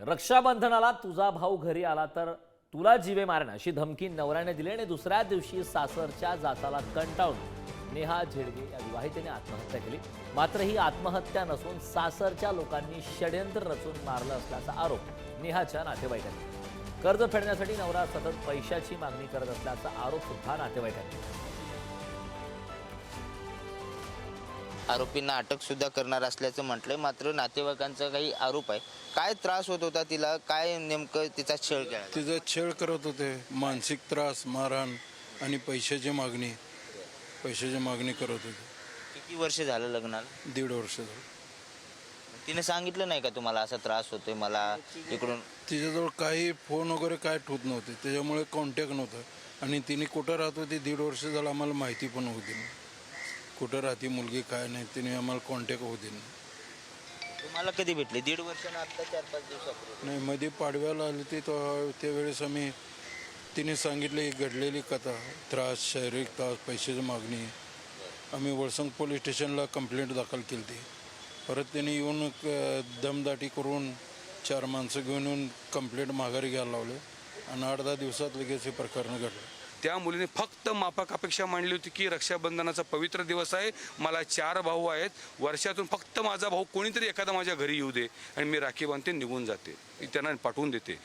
रक्षाबंधनाला तुझा भाऊ घरी आला तर तुला जीवे मारणं अशी धमकी नवऱ्याने दिली आणि दुसऱ्या दिवशी सासरच्या जाचाला कंटाळून नेहा झेडगे या विवाहितेने आत्महत्या केली. मात्र ही आत्महत्या नसून सासरच्या लोकांनी षडयंत्र रचून मारलं असल्याचा आरोप नेहाच्या नातेवाईकांनी. कर्ज फेडण्यासाठी नवरा सतत पैशाची मागणी करत असल्याचा आरोप सुद्धा नातेवाईकांनी. आरोपींना अटक सुद्धा करणार असल्याचं म्हटलंय. मात्र नातेवाईकांचा काही आरोप आहे. काय त्रास होत होता तिला? काय नेमकं तिचा छळ केला तिचा छळ करत होते. मानसिक त्रास मारहाण आणि पैशाची मागणी. पैशाची मागणी करत होते. किती वर्ष झालं लग्नाला? दीड वर्ष झालं. तिने सांगितलं नाही का तुम्हाला असा त्रास होतोय मला इकडून? तिच्याजवळ काही फोन वगैरे काय ठेवत नव्हते. त्याच्यामुळे कॉन्टॅक्ट नव्हतं. आणि तिने कुठं राहत होती? दीड वर्ष झालं आम्हाला माहिती पण होती नाही कुठं राहते मुलगी काय नाही तिने आम्हाला कॉन्टॅक्ट होती नाही तुम्हाला कधी भेटली? दीड वर्षानं आता चार पाच दिवसापूर्वी. नाही मध्ये पाडव्याला आली ती तो त्यावेळेस आम्ही तिने सांगितलं ही घडलेली कथा त्रास शारीरिक त्रास पैशाची मागणी. आम्ही वळसंग पोलीस स्टेशनला कंप्लेंट दाखल केली ती परत त्यांनी येऊन दमदाटी करून चार माणसं घेऊन येऊन कंप्लेंट माघारी घ्यायला लावले. आणि आठ दहा दिवसात लगेच हे प्रकरण घडलं. त्या मुलीने फक्त माफक अपेक्षा मांडली होती की रक्षाबंधनाचा पवित्र दिवस आहे. मला चार भाऊ आहेत. वर्षातून फक्त माझा भाऊ कोणीतरी एखादा माझ्या घरी येऊ दे आणि मी राखी बांधते निघून जाते. त्यांना पाठवून देते.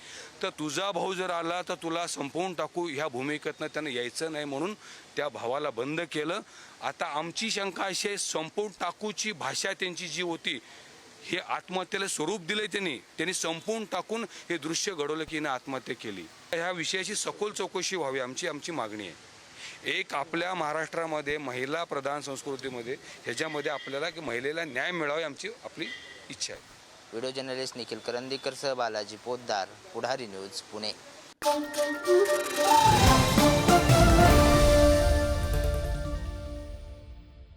तर तुझा भाऊ जर आला तर तुला संपवून टाकू. ह्या भूमिकेतनं त्यांना यायचं नाही म्हणून त्या भावाला बंद केलं. आता आमची शंका अशी आहे संपवून टाकूची भाषा त्यांची जी होती हे आत्महत्येला स्वरूप दिलंय त्यांनी. त्यांनी संपवून टाकून हे दृश्य घडवलं की हिने आत्महत्या केली. ह्या विषयाची सखोल चौकशी व्हावी आमची आमची मागणी आहे. एक आपल्या महाराष्ट्रामध्ये महिला प्रधान संस्कृतीमध्ये ह्याच्यामध्ये आपल्याला की महिलेला न्याय मिळावा आमची आपली इच्छा आहे. व्हिडिओ जर्नलिस्ट निखिल करंदीकर सह बालाजी पोद्दार पुढारी न्यूज पुणे.